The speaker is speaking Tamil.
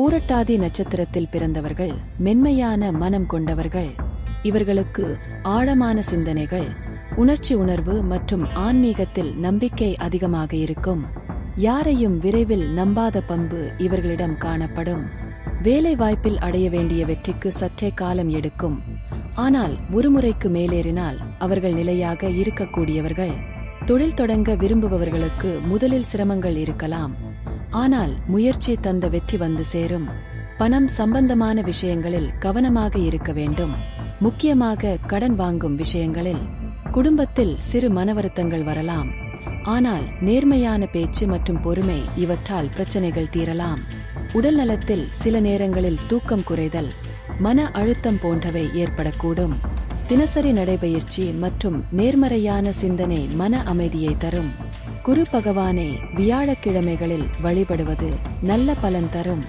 பூரட்டாதி நட்சத்திரத்தில் பிறந்தவர்கள் மென்மையான மனம் கொண்டவர்கள் இவர்களுக்கு ஆழமான சிந்தனைகள் உணர்ச்சி உணர்வு மற்றும் ஆன்மீகத்தில் நம்பிக்கை அதிகமாக இருக்கும். யாரையும் விரைவில் நம்பாத பண்பு இவர்களிடம் காணப்படும். வேலை வாய்ப்பில் அடைய வேண்டிய வெற்றிக்கு சற்றே காலம் எடுக்கும். ஆனால் ஒருமுறைக்கு மேலேறினால் அவர்கள் நிலையாக இருக்கக்கூடியவர்கள். தொழில் தொடங்க விரும்புபவர்களுக்கு முதலில் சிரமங்கள் இருக்கலாம். ஆனால் முயற்சி தந்த வெற்றி வந்து சேரும். பணம் சம்பந்தமான விஷயங்களில் கவனமாக இருக்க வேண்டும். முக்கியமாக கடன் வாங்கும் விஷயங்களில். குடும்பத்தில் சிறு மனவருத்தங்கள் வரலாம். ஆனால் நேர்மையான பேச்சு மற்றும் பொறுமை இவற்றால் பிரச்சனைகள் தீரலாம். உடல் நலத்தில் சில நேரங்களில் தூக்கம் குறைதல் மன அழுத்தம் போன்றவை ஏற்படக்கூடும். தினசரி நடைபயிற்சி மற்றும் நேர்மறையான சிந்தனை மன அமைதியை தரும். குரு பகவானை வியாழக்கிழமைகளில் வழிபடுவது நல்ல பலன் தரும்.